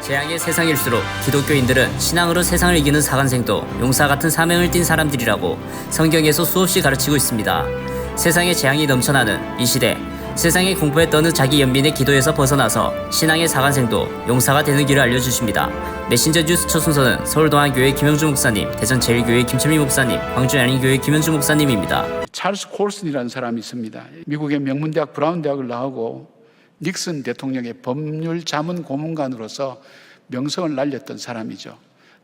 재앙의 세상일수록 기독교인들은 신앙으로 세상을 이기는 사관생도 용사 같은 사명을 띤 사람들이라고 성경에서 수없이 가르치고 있습니다. 세상에 재앙이 넘쳐나는 이 시대, 세상의 공포에 떠는 자기 연민의 기도에서 벗어나서 신앙의 사관생도 용사가 되는 길을 알려주십니다. 메신저 뉴스 첫 순서는 서울동안교회 김영주 목사님, 대전제일교회 김철미 목사님, 광주 양인교회 김현주 목사님입니다. 찰스 콜슨이라는 사람이 있습니다. 미국의 명문대학 브라운 대학을 나오고 닉슨 대통령의 법률 자문 고문관으로서 명성을 날렸던 사람이죠.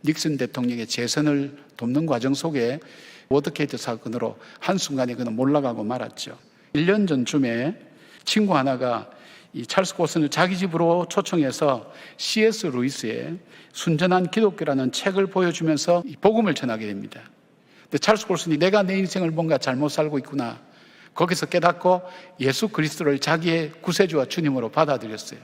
닉슨 대통령의 재선을 돕는 과정 속에 워터케이트 사건으로 한순간에 그는 몰락하고 말았죠. 1년 전쯤에 친구 하나가 이 찰스 콜슨을 자기 집으로 초청해서 C.S. 루이스의 순전한 기독교라는 책을 보여주면서 이 복음을 전하게 됩니다. 근데 찰스 콜슨이 내가 내 인생을 뭔가 잘못 살고 있구나. 거기서 깨닫고 예수 그리스도를 자기의 구세주와 주님으로 받아들였어요.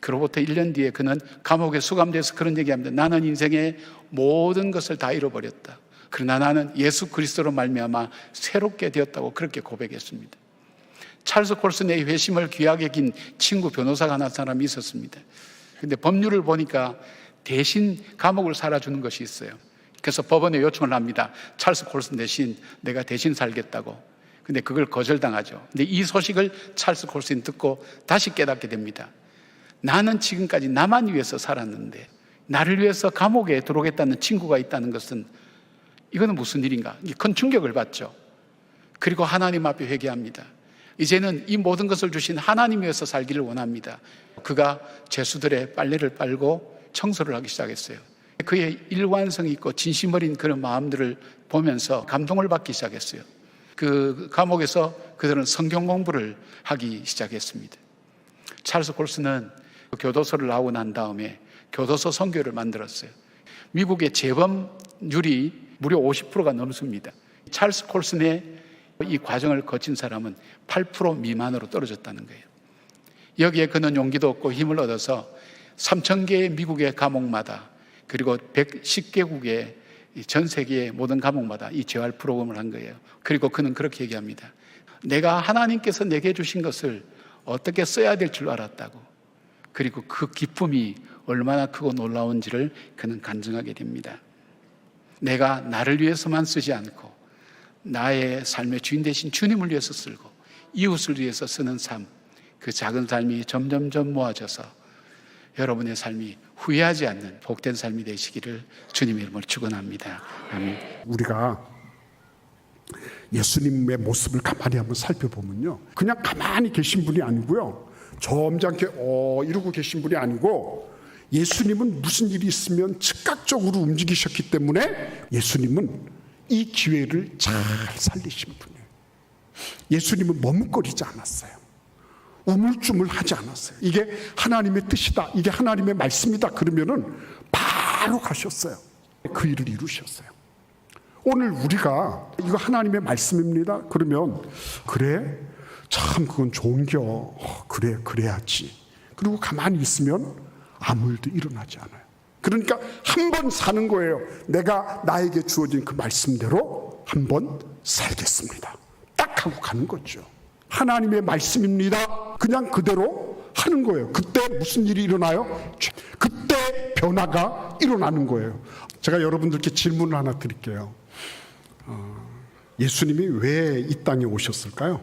그로부터 1년 뒤에 그는 감옥에 수감돼서 그런 얘기합니다. 나는 인생의 모든 것을 다 잃어버렸다. 그러나 나는 예수 그리스도로 말미암아 새롭게 되었다고 그렇게 고백했습니다. 찰스 콜슨의 회심을 귀하게 긴 친구 변호사가 하나 사람이 있었습니다. 근데 법률을 보니까 대신 감옥을 살아주는 것이 있어요. 그래서 법원에 요청을 합니다. 찰스 콜슨 대신 내가 대신 살겠다고. 근데 그걸 거절당하죠. 근데 이 소식을 찰스 콜슨이 듣고 다시 깨닫게 됩니다. 나는 지금까지 나만 위해서 살았는데 나를 위해서 감옥에 들어오겠다는 친구가 있다는 것은 이거는 무슨 일인가? 큰 충격을 받죠. 그리고 하나님 앞에 회개합니다. 이제는 이 모든 것을 주신 하나님 위해서 살기를 원합니다. 그가 죄수들의 빨래를 빨고 청소를 하기 시작했어요. 그의 일관성 있고 진심 어린 그런 마음들을 보면서 감동을 받기 시작했어요. 그 감옥에서 그들은 성경 공부를 하기 시작했습니다. 찰스 콜스는 교도소를 나오고 난 다음에 교도소 선교를 만들었어요. 미국의 재범률이 무려 50%가 넘습니다. 찰스 콜슨의 이 과정을 거친 사람은 8% 미만으로 떨어졌다는 거예요. 여기에 그는 용기도 얻고 힘을 얻어서 3천 개의 미국의 감옥마다 그리고 110개국의 전 세계의 모든 감옥마다 이 재활 프로그램을 한 거예요. 그리고 그는 그렇게 얘기합니다. 내가 하나님께서 내게 주신 것을 어떻게 써야 될 줄 알았다고. 그리고 그 기쁨이 얼마나 크고 놀라운지를 그는 간증하게 됩니다. 내가 나를 위해서만 쓰지 않고 나의 삶의 주인 되신 주님을 위해서 쓰고 이웃을 위해서 쓰는 삶, 그 작은 삶이 점점점 모아져서 여러분의 삶이 후회하지 않는 복된 삶이 되시기를 주님의 이름으로 축원합니다. 아멘. 우리가 예수님의 모습을 가만히 한번 살펴보면요. 그냥 가만히 계신 분이 아니고요. 점잖게 어 이러고 계신 분이 아니고 예수님은 무슨 일이 있으면 즉각적으로 움직이셨기 때문에 예수님은 이 기회를 잘 살리신 분이에요. 예수님은 머뭇거리지 않았어요. 우물쭈물 하지 않았어요. 이게 하나님의 뜻이다. 이게 하나님의 말씀이다. 그러면은 바로 가셨어요. 그 일을 이루셨어요. 오늘 우리가 이거 하나님의 말씀입니다. 그러면 그래 참 그건 좋은겨. 어, 그래 그래야지. 그리고 가만히 있으면 아무 일도 일어나지 않아요. 그러니까 한 번 사는 거예요. 내가 나에게 주어진 그 말씀대로 한 번 살겠습니다. 딱 하고 가는 거죠. 하나님의 말씀입니다. 그냥 그대로 하는 거예요. 그때 무슨 일이 일어나요? 그때 변화가 일어나는 거예요. 제가 여러분들께 질문을 하나 드릴게요. 어, 예수님이 왜 이 땅에 오셨을까요?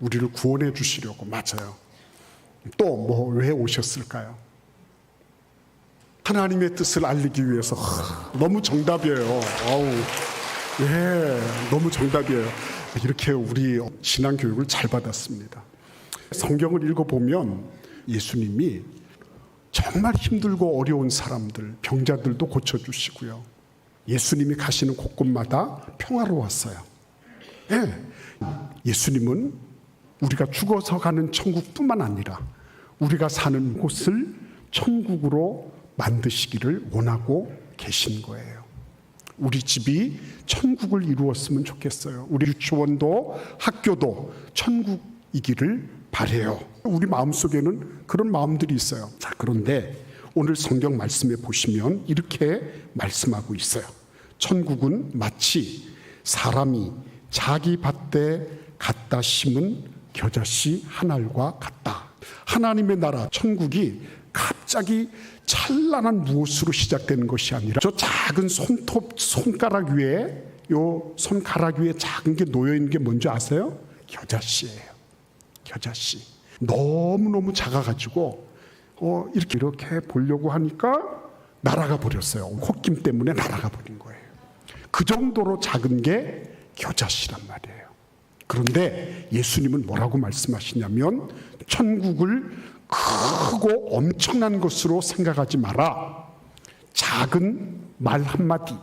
우리를 구원해 주시려고 맞아요. 또 뭐 왜 오셨을까요? 하나님의 뜻을 알리기 위해서 너무 정답이에요. 어우, 예, 너무 정답이에요. 이렇게 우리 신앙 교육을 잘 받았습니다. 성경을 읽어보면 예수님이 정말 힘들고 어려운 사람들, 병자들도 고쳐주시고요. 예수님이 가시는 곳곳마다 평화로웠어요. 예, 예수님은 우리가 죽어서 가는 천국뿐만 아니라 우리가 사는 곳을 천국으로 만드시기를 원하고 계신 거예요. 우리 집이 천국을 이루었으면 좋겠어요. 우리 유치원도 학교도 천국이기를 바래요. 우리 마음속에는 그런 마음들이 있어요. 자, 그런데 오늘 성경 말씀에 보시면 이렇게 말씀하고 있어요. 천국은 마치 사람이 자기 밭에 갖다 심은 겨자씨 한 알과 같다. 하나님의 나라 천국이 갑자기 찬란한 무엇으로 시작되는 것이 아니라 저 작은 손톱 손가락 위에 요 손가락 위에 작은 게 놓여 있는 게 뭔지 아세요? 겨자씨예요. 겨자씨. 너무너무 작아 가지고 어, 이렇게 이렇게 보려고 하니까 날아가 버렸어요. 콧김 때문에 날아가 버린 거예요. 그 정도로 작은 게 겨자씨란 말이에요. 그런데 예수님은 뭐라고 말씀하시냐면 천국을 크고 엄청난 것으로 생각하지 마라. 작은 말 한마디,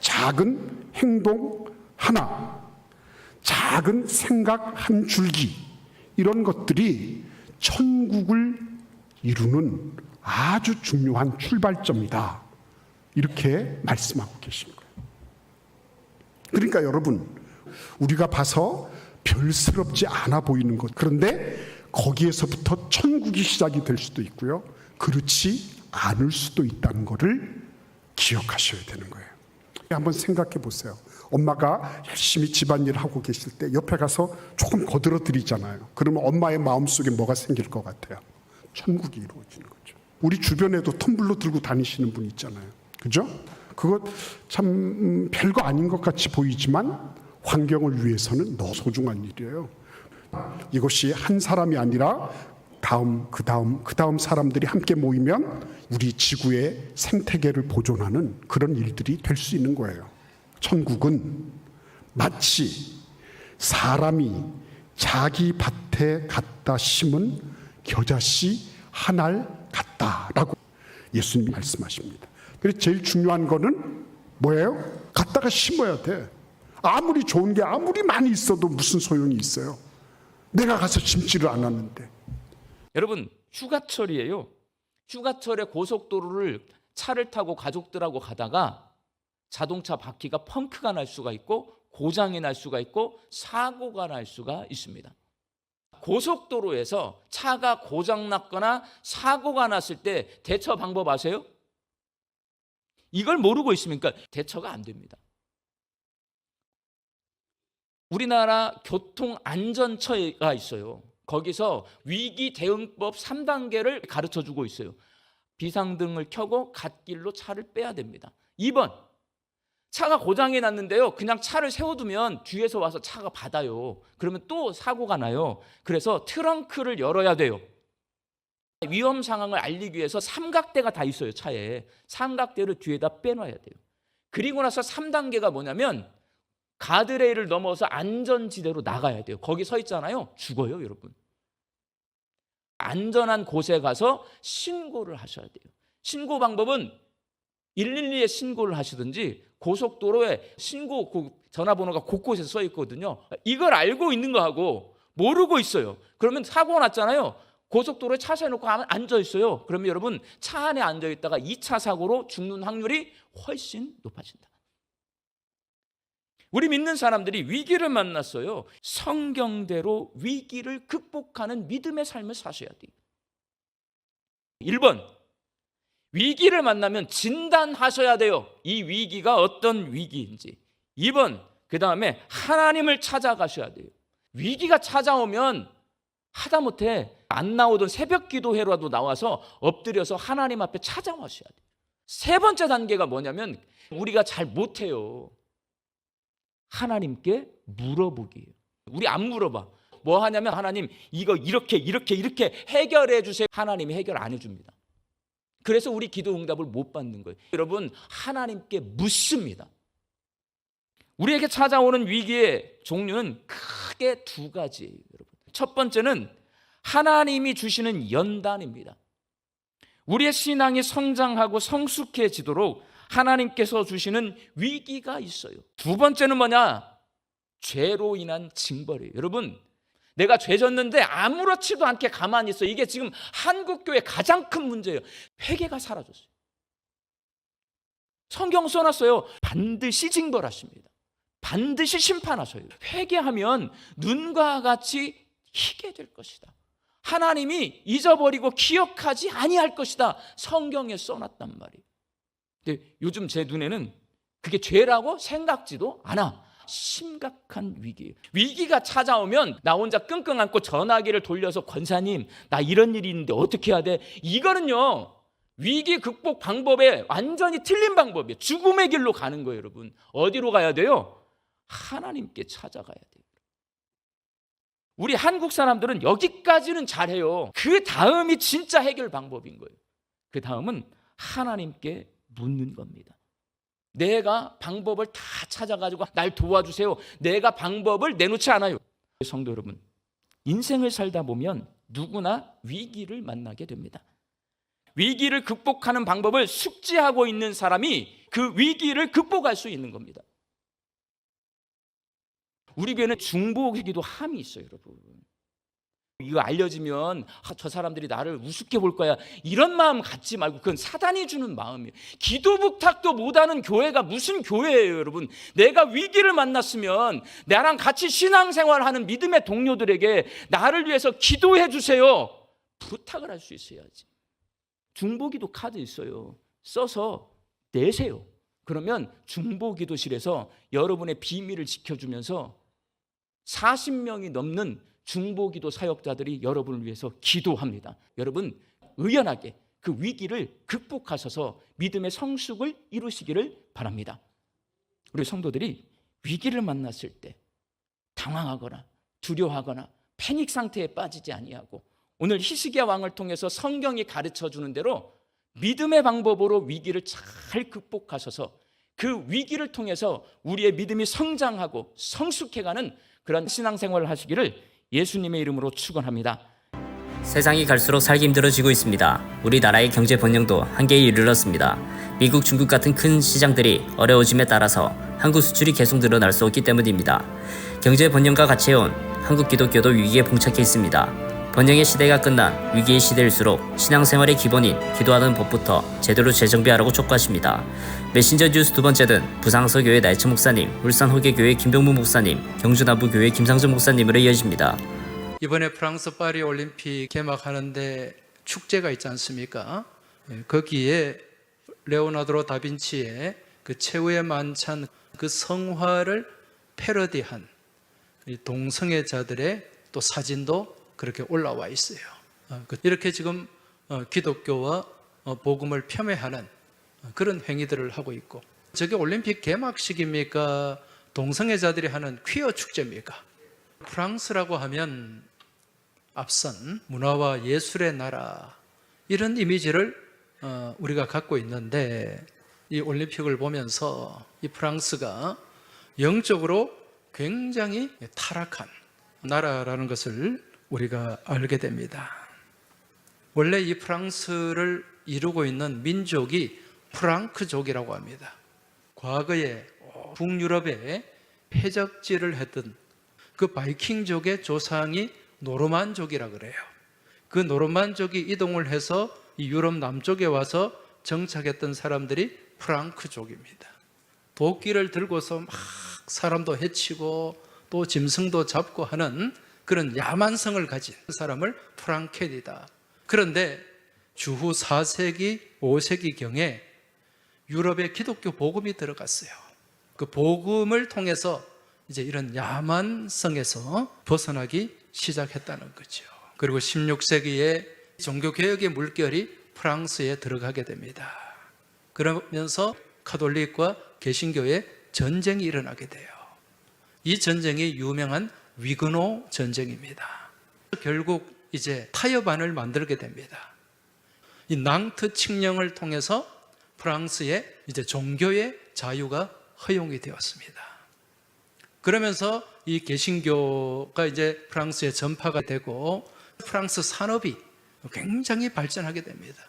작은 행동 하나, 작은 생각 한 줄기, 이런 것들이 천국을 이루는 아주 중요한 출발점이다. 이렇게 말씀하고 계신 거예요. 그러니까 여러분, 우리가 봐서 별스럽지 않아 보이는 것. 그런데 거기에서부터 천국이 시작이 될 수도 있고요. 그렇지 않을 수도 있다는 것을 기억하셔야 되는 거예요. 한번 생각해 보세요. 엄마가 열심히 집안일 하고 계실 때 옆에 가서 조금 거들어 드리잖아요. 그러면 엄마의 마음속에 뭐가 생길 것 같아요? 천국이 이루어지는 거죠. 우리 주변에도 텀블러 들고 다니시는 분 있잖아요. 그죠? 그거 참 음, 별거 아닌 것 같이 보이지만 환경을 위해서는 너무 소중한 일이에요. 이것이 한 사람이 아니라 다음 그 다음 그 다음 사람들이 함께 모이면 우리 지구의 생태계를 보존하는 그런 일들이 될 수 있는 거예요. 천국은 마치 사람이 자기 밭에 갖다 심은 겨자씨 한 알 같다라고 예수님이 말씀하십니다. 그래서 제일 중요한 거는 뭐예요? 갖다가 심어야 돼. 아무리 좋은 게 아무리 많이 있어도 무슨 소용이 있어요. 내가 가서 심지를 않았는데. 여러분 휴가철이에요. 휴가철에 고속도로를 차를 타고 가족들하고 가다가 자동차 바퀴가 펑크가 날 수가 있고 고장이 날 수가 있고 사고가 날 수가 있습니다. 고속도로에서 차가 고장 났거나 사고가 났을 때 대처 방법 아세요? 이걸 모르고 있습니까? 대처가 안 됩니다. 우리나라 교통안전처가 있어요. 거기서 위기 대응법 3단계를 가르쳐 주고 있어요. 비상등을 켜고 갓길로 차를 빼야 됩니다. 2번. 차가 고장이 났는데요. 그냥 차를 세워두면 뒤에서 와서 차가 받아요. 그러면 또 사고가 나요. 그래서 트렁크를 열어야 돼요. 위험 상황을 알리기 위해서 삼각대가 다 있어요, 차에. 삼각대를 뒤에다 빼놔야 돼요. 그리고 나서 3단계가 뭐냐면 가드레일을 넘어서 안전지대로 나가야 돼요. 거기 서 있잖아요. 죽어요, 여러분. 안전한 곳에 가서 신고를 하셔야 돼요. 신고 방법은 112에 신고를 하시든지 고속도로에 신고 그 전화번호가 곳곳에 써 있거든요. 이걸 알고 있는 거하고 모르고 있어요. 그러면 사고 났잖아요. 고속도로에 차 세워놓고 앉아 있어요. 그러면 여러분 차 안에 앉아 있다가 2차 사고로 죽는 확률이 훨씬 높아진다. 우리 믿는 사람들이 위기를 만났어요. 성경대로 위기를 극복하는 믿음의 삶을 사셔야 돼요. 1번. 위기를 만나면 진단하셔야 돼요. 이 위기가 어떤 위기인지. 2번. 그 다음에 하나님을 찾아가셔야 돼요. 위기가 찾아오면 하다못해 안 나오던 새벽 기도회라도 나와서 엎드려서 하나님 앞에 찾아와셔야 돼요. 세 번째 단계가 뭐냐면 우리가 잘 못해요. 하나님께 물어보기예요. 우리 안 물어봐. 뭐 하냐면 하나님 이거 이렇게 이렇게 이렇게 해결해 주세요. 하나님이 해결 안 해줍니다. 그래서 우리 기도 응답을 못 받는 거예요. 여러분 하나님께 묻습니다. 우리에게 찾아오는 위기의 종류는 크게 두 가지예요, 여러분. 첫 번째는 하나님이 주시는 연단입니다. 우리의 신앙이 성장하고 성숙해지도록 하나님께서 주시는 위기가 있어요. 두 번째는 뭐냐? 죄로 인한 징벌이에요. 여러분, 내가 죄 졌는데 아무렇지도 않게 가만히 있어. 이게 지금 한국교회 가장 큰 문제예요. 회개가 사라졌어요. 성경 써놨어요. 반드시 징벌하십니다. 반드시 심판하셔요. 회개하면 눈과 같이 희게 될 것이다. 하나님이 잊어버리고 기억하지 아니할 것이다. 성경에 써놨단 말이에요. 근데 요즘 제 눈에는 그게 죄라고 생각지도 않아. 심각한 위기예요. 위기가 찾아오면 나 혼자 끙끙 앓고 전화기를 돌려서 권사님 나 이런 일이 있는데 어떻게 해야 돼? 이거는요. 위기 극복 방법에 완전히 틀린 방법이에요. 죽음의 길로 가는 거예요, 여러분. 어디로 가야 돼요? 하나님께 찾아가야 돼요. 우리 한국 사람들은 여기까지는 잘해요. 그 다음이 진짜 해결 방법인 거예요. 그 다음은 하나님께 묻는 겁니다. 내가 방법을 다 찾아가지고 날 도와주세요. 내가 방법을 내놓지 않아요. 성도 여러분, 인생을 살다 보면 누구나 위기를 만나게 됩니다. 위기를 극복하는 방법을 숙지하고 있는 사람이 그 위기를 극복할 수 있는 겁니다. 우리 교회는 중보기도 함이 있어요, 여러분. 이거 알려지면 아, 저 사람들이 나를 우습게 볼 거야 이런 마음 갖지 말고 그건 사단이 주는 마음이에요. 기도 부탁도 못하는 교회가 무슨 교회예요, 여러분? 내가 위기를 만났으면 나랑 같이 신앙생활하는 믿음의 동료들에게 나를 위해서 기도해 주세요. 부탁을 할 수 있어야지. 중보기도 카드 있어요. 써서 내세요. 그러면 중보기도실에서 여러분의 비밀을 지켜주면서 40명이 넘는 중보기도 사역자들이 여러분을 위해서 기도합니다. 여러분 의연하게 그 위기를 극복하셔서 믿음의 성숙을 이루시기를 바랍니다. 우리 성도들이 위기를 만났을 때 당황하거나 두려워하거나 패닉 상태에 빠지지 아니하고 오늘 히스기야 왕을 통해서 성경이 가르쳐 주는 대로 믿음의 방법으로 위기를 잘 극복하셔서 그 위기를 통해서 우리의 믿음이 성장하고 성숙해가는 그런 신앙생활을 하시기를 예수님의 이름으로 축원합니다. 세상이 갈수록 살기 힘들어지고 있습니다. 우리나라의 경제 번영도 한계에 이르렀습니다. 미국, 중국 같은 큰 시장들이 어려워짐에 따라서 한국 수출이 계속 늘어날 수 없기 때문입니다. 경제 번영과 같이 해온 한국 기독교도 위기에 봉착해 있습니다. 번영의 시대가 끝난 위기의 시대일수록 신앙생활의 기본인 기도하는 법부터 제대로 재정비하라고 촉구하십니다. 메신저 뉴스 두 번째는 부상서교회 나이츠 목사님, 울산 호계교회 김병무 목사님, 경주나부교회 김상준 목사님으로 이어집니다. 이번에 프랑스 파리 올림픽 개막하는데 축제가 있지 않습니까? 예, 거기에 레오나르도 다빈치의 그 최후의 만찬 그 성화를 패러디한 이 동성애자들의 또 사진도 그렇게 올라와 있어요. 어, 그- 이렇게 지금 어, 기독교와 어, 복음을 폄훼하는 어, 그런 행위들을 하고 있고 저게 올림픽 개막식입니까? 동성애자들이 하는 퀴어 축제입니까? 프랑스라고 하면 앞선 문화와 예술의 나라 이런 이미지를 어, 우리가 갖고 있는데 이 올림픽을 보면서 이 프랑스가 영적으로 굉장히 타락한 나라라는 것을 우리가 알게 됩니다. 원래 이 프랑스를 이루고 있는 민족이 프랑크족이라고 합니다. 과거에 북유럽에 해적지를 했던 그 바이킹족의 조상이 노르만족이라 그래요. 그 노르만족이 이동을 해서 이 유럽 남쪽에 와서 정착했던 사람들이 프랑크족입니다. 도끼를 들고서 막 사람도 해치고 또 짐승도 잡고 하는 그런 야만성을 가진 사람을 프랑켄이다. 그런데 주후 4세기, 5세기 경에 유럽에 기독교 복음이 들어갔어요. 그 복음을 통해서 이제 이런 야만 성에서 벗어나기 시작했다는 거죠. 그리고 16세기에 종교개혁의 물결이 프랑스에 들어가게 됩니다. 그러면서 카톨릭과 개신교의 전쟁이 일어나게 돼요. 이 전쟁이 유명한 위그노 전쟁입니다. 결국 이제 타협안을 만들게 됩니다. 이 낭트 칙령을 통해서 프랑스의 이제 종교의 자유가 허용이 되었습니다. 그러면서 이 개신교가 이제 프랑스에 전파가 되고 프랑스 산업이 굉장히 발전하게 됩니다.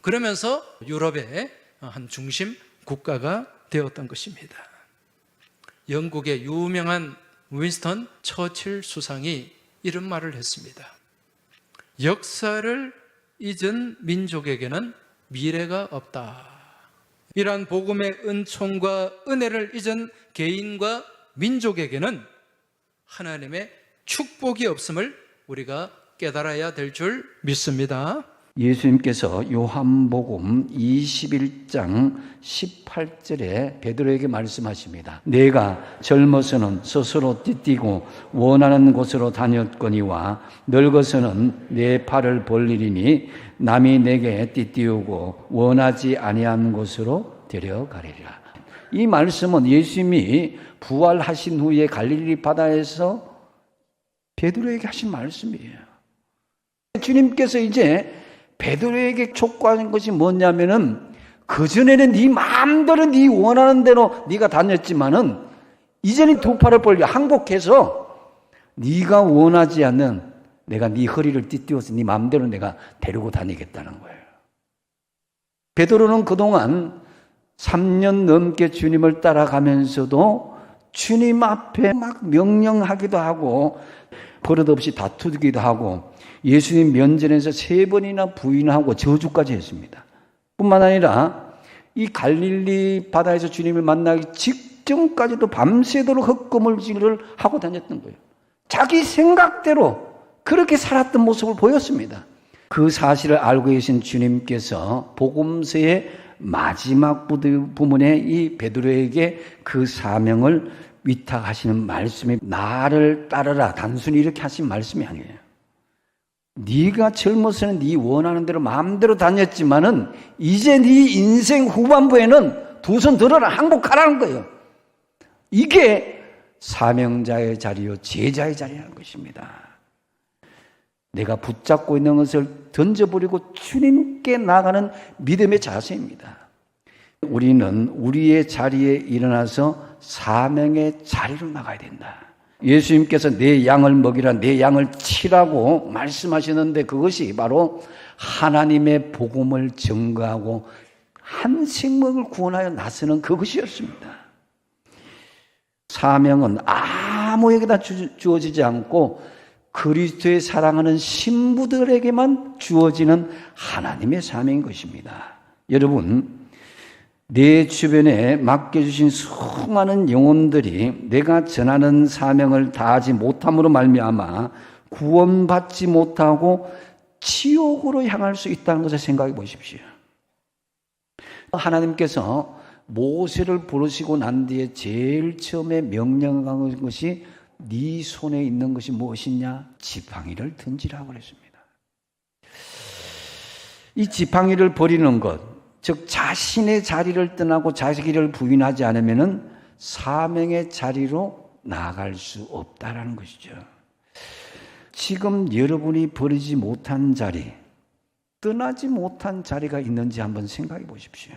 그러면서 유럽의 한 중심 국가가 되었던 것입니다. 영국의 유명한 윈스턴 처칠 수상이 이런 말을 했습니다. 역사를 잊은 민족에게는 미래가 없다. 이러한 복음의 은총과 은혜를 잊은 개인과 민족에게는 하나님의 축복이 없음을 우리가 깨달아야 될 줄 믿습니다. 예수님께서 요한복음 21장 18절에 베드로에게 말씀하십니다. 내가 젊어서는 스스로 띠뛰고 원하는 곳으로 다녔거니와 늙어서는 내 팔을 벌리리니 남이 내게 띠띠우고 원하지 아니한 곳으로 데려가리라. 이 말씀은 예수님이 부활하신 후에 갈릴리 바다에서 베드로에게 하신 말씀이에요. 주님께서 이제 베드로에게 촉구하는 것이 뭐냐면은 그 전에는 네 마음대로 네 원하는 대로 네가 다녔지만은 이제는 두 팔을 벌려 항복해서 네가 원하지 않는 내가 네 허리를 띠띠워서 네 마음대로 내가 데리고 다니겠다는 거예요. 베드로는 그동안 3년 넘게 주님을 따라가면서도 주님 앞에 막 명령하기도 하고 버릇없이 다투기도 하고 예수님 면전에서 세 번이나 부인하고 저주까지 했습니다. 뿐만 아니라 이 갈릴리 바다에서 주님을 만나기 직전까지도 밤새도록 헛거물질을 하고 다녔던 거예요. 자기 생각대로 그렇게 살았던 모습을 보였습니다. 그 사실을 알고 계신 주님께서 복음서의 마지막 부분에 이 베드로에게 그 사명을 위탁하시는 말씀이 나를 따르라 단순히 이렇게 하신 말씀이 아니에요. 네가 젊어서는 네 원하는 대로 마음대로 다녔지만은 이제 네 인생 후반부에는 두 손 들어라 항복하라는 거예요. 이게 사명자의 자리요 제자의 자리라는 것입니다. 내가 붙잡고 있는 것을 던져버리고 주님께 나가는 믿음의 자세입니다. 우리는 우리의 자리에 일어나서 사명의 자리로 나가야 된다. 예수님께서 내 양을 먹이라 내 양을 치라고 말씀하시는데 그것이 바로 하나님의 복음을 증거하고 한 생명을 구원하여 나서는 그것이었습니다. 사명은 아무에게나 주어지지 않고 그리스도의 사랑하는 신부들에게만 주어지는 하나님의 사명인 것입니다. 여러분, 내 주변에 맡겨주신 수많은 영혼들이 내가 전하는 사명을 다하지 못함으로 말미암아 구원받지 못하고 지옥으로 향할 수 있다는 것을 생각해 보십시오. 하나님께서 모세를 부르시고 난 뒤에 제일 처음에 명령한 것이 네 손에 있는 것이 무엇이냐? 지팡이를 던지라고 그랬습니다. 이 지팡이를 버리는 것, 즉 자신의 자리를 떠나고 자기를 부인하지 않으면은 사명의 자리로 나아갈 수 없다라는 것이죠. 지금 여러분이 버리지 못한 자리, 떠나지 못한 자리가 있는지 한번 생각해 보십시오.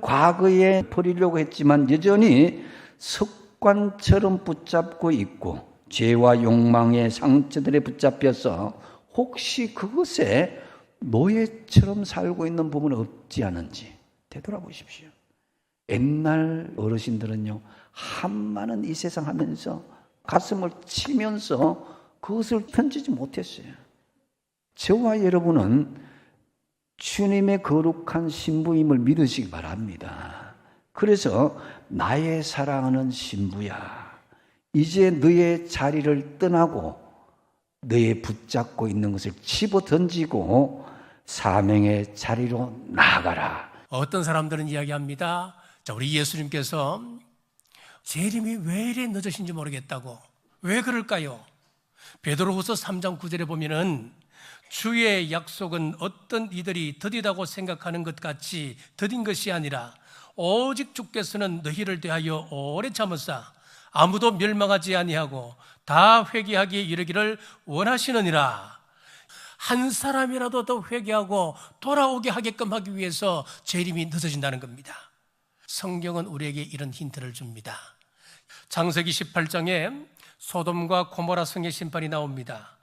과거에 버리려고 했지만 여전히 습관처럼 붙잡고 있고 죄와 욕망의 상처들에 붙잡혀서 혹시 그것에 노예처럼 살고 있는 부분은 없지 않은지 되돌아보십시오. 옛날 어르신들은요, 한많은 이 세상 하면서 가슴을 치면서 그것을 던지지 못했어요. 저와 여러분은 주님의 거룩한 신부임을 믿으시기 바랍니다. 그래서 나의 사랑하는 신부야, 이제 너의 자리를 떠나고 너의 붙잡고 있는 것을 집어 던지고 사명의 자리로 나아가라. 어떤 사람들은 이야기합니다. 자, 우리 예수님께서 재림이 왜 이래 늦으신지 모르겠다고. 왜 그럴까요? 베드로후서 3장 9절에 보면은 주의 약속은 어떤 이들이 더디다고 생각하는 것 같이 더딘 것이 아니라 오직 주께서는 너희를 대하여 오래 참으사 아무도 멸망하지 아니하고 다 회개하기에 이르기를 원하시느니라. 한 사람이라도 더 회개하고 돌아오게 하게끔 하기 위해서 재림이 늦어진다는 겁니다. 성경은 우리에게 이런 힌트를 줍니다. 창세기 18장에 소돔과 고모라 성의 심판이 나옵니다.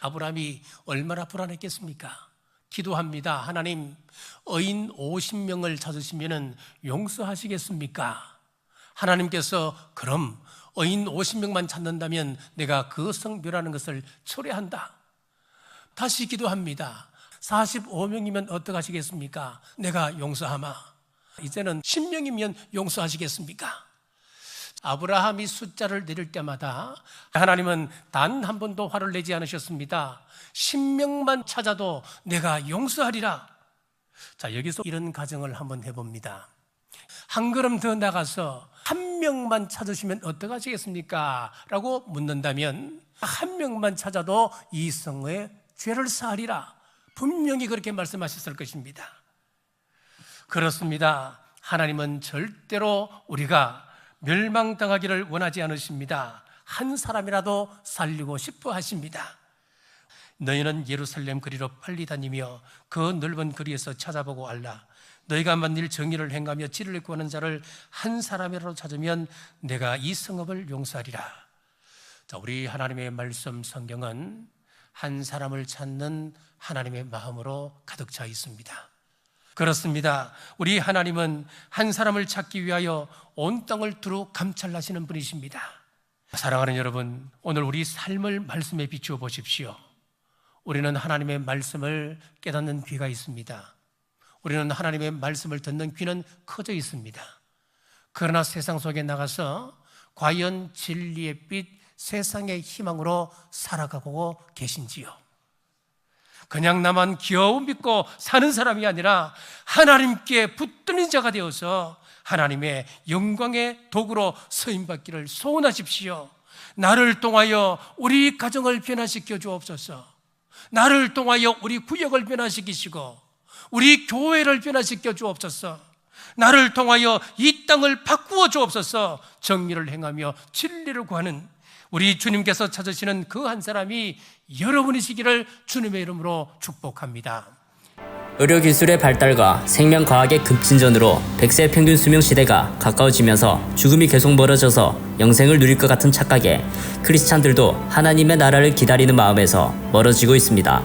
아브라함이 얼마나 불안했겠습니까? 기도합니다. 하나님, 어인 50명을 찾으시면 용서하시겠습니까? 하나님께서 그럼 어인 50명만 찾는다면 내가 그 성별하는 것을 초래한다. 다시 기도합니다. 45명이면 어떡하시겠습니까? 내가 용서하마. 이제는 10명이면 용서하시겠습니까? 아브라함이 숫자를 내릴 때마다 하나님은 단 한 번도 화를 내지 않으셨습니다. 신명만 찾아도 내가 용서하리라. 자, 여기서 이런 가정을 한번 해봅니다. 한 걸음 더 나가서 한 명만 찾으시면 어떡하시겠습니까? 라고 묻는다면 한 명만 찾아도 이 성의 죄를 사하리라. 분명히 그렇게 말씀하셨을 것입니다. 그렇습니다. 하나님은 절대로 우리가 멸망당하기를 원하지 않으십니다. 한 사람이라도 살리고 싶어 하십니다. 너희는 예루살렘 거리로 빨리 다니며 그 넓은 거리에서 찾아보고 알라. 너희가 만일 정의를 행하며 지를 구하는 자를 한 사람이라도 찾으면 내가 이 성읍을 용서하리라. 자, 우리 하나님의 말씀 성경은 한 사람을 찾는 하나님의 마음으로 가득 차 있습니다. 그렇습니다. 우리 하나님은 한 사람을 찾기 위하여 온 땅을 두루 감찰하시는 분이십니다. 사랑하는 여러분, 오늘 우리 삶을 말씀에 비추어 보십시오. 우리는 하나님의 말씀을 깨닫는 귀가 있습니다. 우리는 하나님의 말씀을 듣는 귀는 커져 있습니다. 그러나 세상 속에 나가서 과연 진리의 빛, 세상의 희망으로 살아가고 계신지요? 그냥 나만 귀여움 믿고 사는 사람이 아니라 하나님께 붙드는 자가 되어서 하나님의 영광의 도구로 서임받기를 소원하십시오. 나를 통하여 우리 가정을 변화시켜 주옵소서. 나를 통하여 우리 구역을 변화시키시고 우리 교회를 변화시켜 주옵소서. 나를 통하여 이 땅을 바꾸어 주옵소서. 정의를 행하며 진리를 구하는 우리 주님께서 찾으시는 그 한 사람이 여러분이시기를 주님의 이름으로 축복합니다. 의료기술의 발달과 생명과학의 급진전으로 100세 평균 수명 시대가 가까워지면서 죽음이 계속 멀어져서 영생을 누릴 것 같은 착각에 크리스찬들도 하나님의 나라를 기다리는 마음에서 멀어지고 있습니다.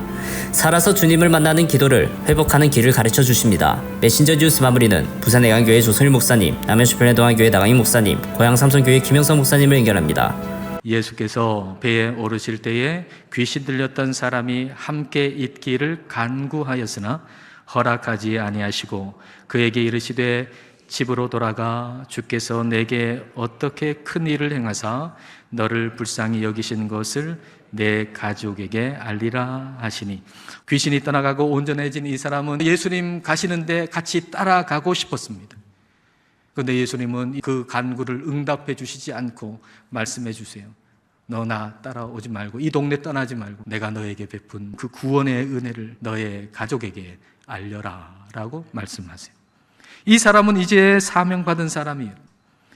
살아서 주님을 만나는 기도를 회복하는 길을 가르쳐 주십니다. 메신저 뉴스 마무리는 부산해강교회 조선일 목사님, 남현시편의 동안교회 나강희 목사님, 고향 삼성교회 김영선 목사님을 연결합니다. 예수께서 배에 오르실 때에 귀신 들렸던 사람이 함께 있기를 간구하였으나 허락하지 아니하시고 그에게 이르시되 집으로 돌아가 주께서 내게 어떻게 큰 일을 행하사 너를 불쌍히 여기신 것을 내 가족에게 알리라 하시니 귀신이 떠나가고 온전해진 이 사람은 예수님 가시는데 같이 따라가고 싶었습니다. 그런데 예수님은 그 간구를 응답해 주시지 않고 말씀해 주세요. 너 나 따라오지 말고 이 동네 떠나지 말고 내가 너에게 베푼 그 구원의 은혜를 너의 가족에게 알려라라고 말씀하세요. 이 사람은 이제 사명받은 사람이에요.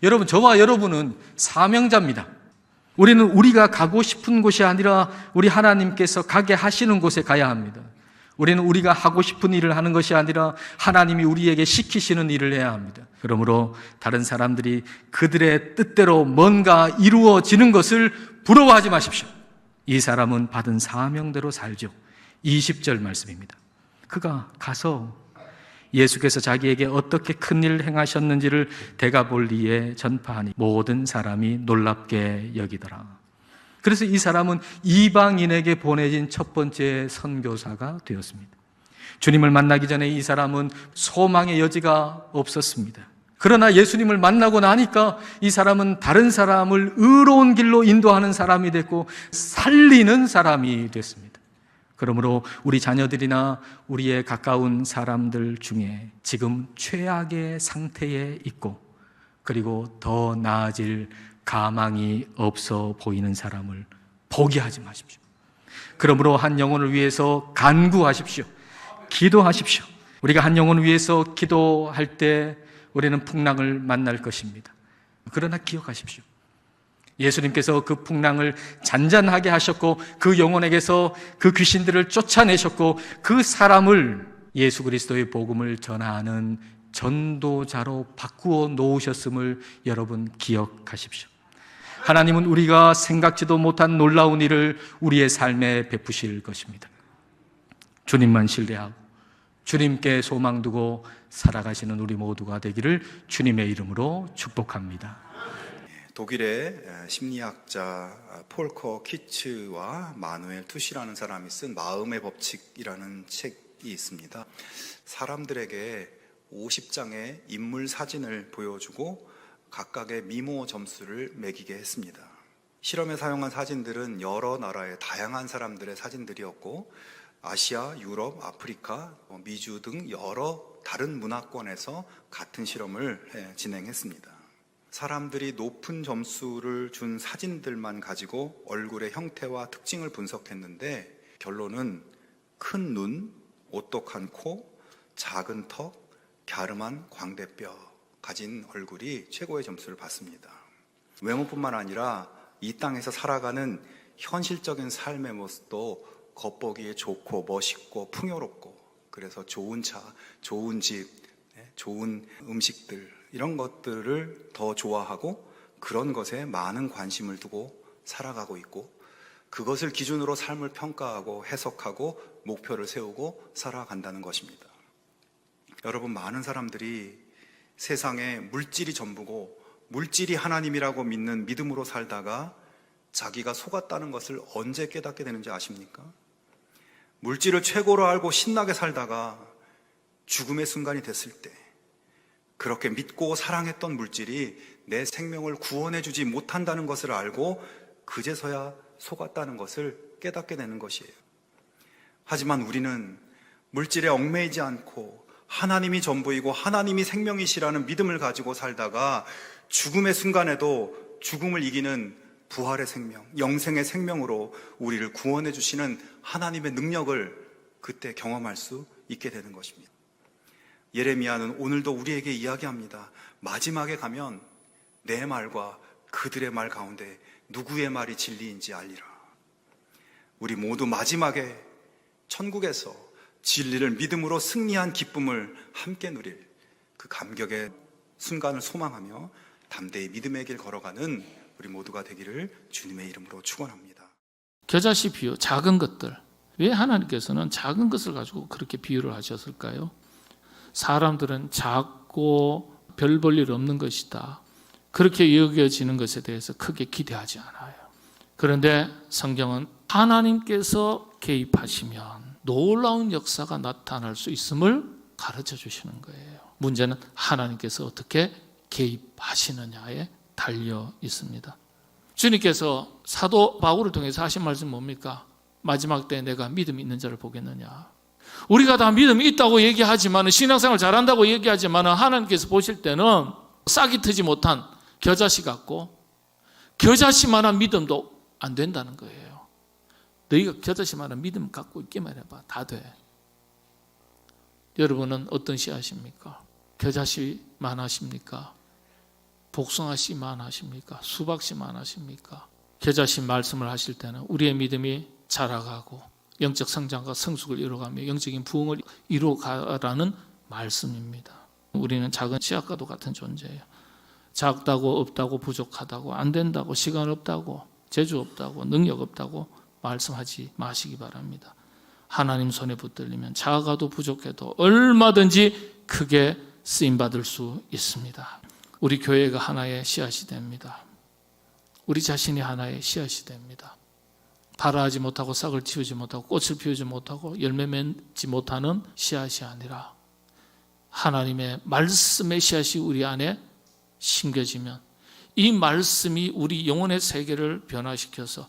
여러분 저와 여러분은 사명자입니다. 우리는 우리가 가고 싶은 곳이 아니라 우리 하나님께서 가게 하시는 곳에 가야 합니다. 우리는 우리가 하고 싶은 일을 하는 것이 아니라 하나님이 우리에게 시키시는 일을 해야 합니다. 그러므로 다른 사람들이 그들의 뜻대로 뭔가 이루어지는 것을 부러워하지 마십시오. 이 사람은 받은 사명대로 살죠. 20절 말씀입니다. 그가 가서 예수께서 자기에게 어떻게 큰 일을 행하셨는지를 대가볼리에 전파하니 모든 사람이 놀랍게 여기더라. 그래서 이 사람은 이방인에게 보내진 첫 번째 선교사가 되었습니다. 주님을 만나기 전에 이 사람은 소망의 여지가 없었습니다. 그러나 예수님을 만나고 나니까 이 사람은 다른 사람을 의로운 길로 인도하는 사람이 됐고 살리는 사람이 됐습니다. 그러므로 우리 자녀들이나 우리의 가까운 사람들 중에 지금 최악의 상태에 있고 그리고 더 나아질 가망이 없어 보이는 사람을 포기하지 마십시오. 그러므로 한 영혼을 위해서 간구하십시오. 기도하십시오. 우리가 한 영혼을 위해서 기도할 때 우리는 풍랑을 만날 것입니다. 그러나 기억하십시오. 예수님께서 그 풍랑을 잔잔하게 하셨고 그 영혼에게서 그 귀신들을 쫓아내셨고 그 사람을 예수 그리스도의 복음을 전하는 전도자로 바꾸어 놓으셨음을 여러분 기억하십시오. 하나님은 우리가 생각지도 못한 놀라운 일을 우리의 삶에 베푸실 것입니다. 주님만 신뢰하고 주님께 소망 두고 살아가시는 우리 모두가 되기를 주님의 이름으로 축복합니다. 독일의 심리학자 폴커 키츠와 마누엘 투시라는 사람이 쓴 마음의 법칙이라는 책이 있습니다. 사람들에게 50장의 인물 사진을 보여주고 각각의 미모 점수를 매기게 했습니다. 실험에 사용한 사진들은 여러 나라의 다양한 사람들의 사진들이었고 아시아, 유럽, 아프리카, 뭐 미주 등 여러 다른 문화권에서 같은 실험을 해- 진행했습니다. 사람들이 높은 점수를 준 사진들만 가지고 얼굴의 형태와 특징을 분석했는데 결론은 큰 눈, 오똑한 코, 작은 턱, 갸름한 광대뼈 가진 얼굴이 최고의 점수를 받습니다. 외모뿐만 아니라 이 땅에서 살아가는 현실적인 삶의 모습도 겉보기에 좋고 멋있고 풍요롭고 그래서 좋은 차, 좋은 집, 네, 좋은 음식들 이런 것들을 더 좋아하고 그런 것에 많은 관심을 두고 살아가고 있고 그것을 기준으로 삶을 평가하고 해석하고 목표를 세우고 살아간다는 것입니다. 여러분 많은 사람들이 세상에 물질이 전부고 물질이 하나님이라고 믿는 믿음으로 살다가 자기가 속았다는 것을 언제 깨닫게 되는지 아십니까? 물질을 최고로 알고 신나게 살다가 죽음의 순간이 됐을 때 그렇게 믿고 사랑했던 물질이 내 생명을 구원해 주지 못한다는 것을 알고 그제서야 속았다는 것을 깨닫게 되는 것이에요. 하지만 우리는 물질에 얽매이지 않고 하나님이 전부이고 하나님이 생명이시라는 믿음을 가지고 살다가 죽음의 순간에도 죽음을 이기는 부활의 생명, 영생의 생명으로 우리를 구원해 주시는 하나님의 능력을 그때 경험할 수 있게 되는 것입니다. 예레미야는 오늘도 우리에게 이야기합니다. 마지막에 가면 내 말과 그들의 말 가운데 누구의 말이 진리인지 알리라. 우리 모두 마지막에 천국에서 진리를 믿음으로 승리한 기쁨을 함께 누릴 그 감격의 순간을 소망하며 담대히 믿음의 길 걸어가는 우리 모두가 되기를 주님의 이름으로 축원합니다. 겨자씨 비유, 작은 것들. 왜 하나님께서는 작은 것을 가지고 그렇게 비유를 하셨을까요? 사람들은 작고 별 볼 일 없는 것이다. 그렇게 여겨지는 것에 대해서 크게 기대하지 않아요. 그런데 성경은 하나님께서 개입하시면 놀라운 역사가 나타날 수 있음을 가르쳐 주시는 거예요. 문제는 하나님께서 어떻게 개입하시느냐에 달려 있습니다. 주님께서 사도 바울을 통해서 하신 말씀 뭡니까? 마지막 때 내가 믿음이 있는 자를 보겠느냐. 우리가 다 믿음이 있다고 얘기하지만 신앙생활 잘한다고 얘기하지만 하나님께서 보실 때는 싹이 트지 못한 겨자씨 같고 겨자씨만한 믿음도 안 된다는 거예요. 너희가 겨자씨만한 믿음 갖고 있기만 해봐. 다 돼. 여러분은 어떤 씨앗입니까? 겨자씨만 하십니까? 복숭아씨만 하십니까? 수박씨만 하십니까? 겨자씨 말씀을 하실 때는 우리의 믿음이 자라가고 영적 성장과 성숙을 이루어가며 영적인 부흥을 이루어가라는 말씀입니다. 우리는 작은 씨앗과도 같은 존재예요. 작다고 없다고 부족하다고 안 된다고 시간 없다고 재주 없다고 능력 없다고 말씀하지 마시기 바랍니다. 하나님 손에 붙들리면 작아도 부족해도 얼마든지 크게 쓰임 받을 수 있습니다. 우리 교회가 하나의 씨앗이 됩니다. 우리 자신이 하나의 씨앗이 됩니다. 발아하지 못하고 싹을 틔우지 못하고 꽃을 피우지 못하고 열매 맺지 못하는 씨앗이 아니라 하나님의 말씀의 씨앗이 우리 안에 심겨지면 이 말씀이 우리 영혼의 세계를 변화시켜서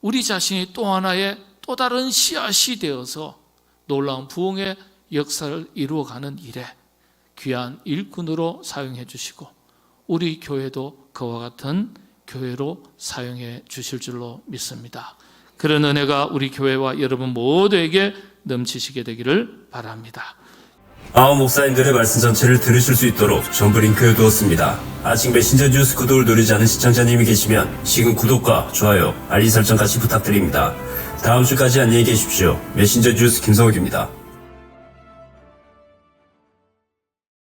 우리 자신이 또 하나의 또 다른 씨앗이 되어서 놀라운 부흥의 역사를 이루어가는 일에 귀한 일꾼으로 사용해 주시고 우리 교회도 그와 같은 교회로 사용해 주실 줄로 믿습니다. 그런 은혜가 우리 교회와 여러분 모두에게 넘치시게 되기를 바랍니다. 아홉 목사님들의 말씀 전체를 들으실 수 있도록 전부 링크를 두었습니다. 아직 메신저 뉴스 구독을 누르지 않은 시청자님이 계시면 지금 구독과 좋아요, 알림 설정 같이 부탁드립니다. 다음 주까지 안녕히 계십시오. 메신저 뉴스 김성욱입니다.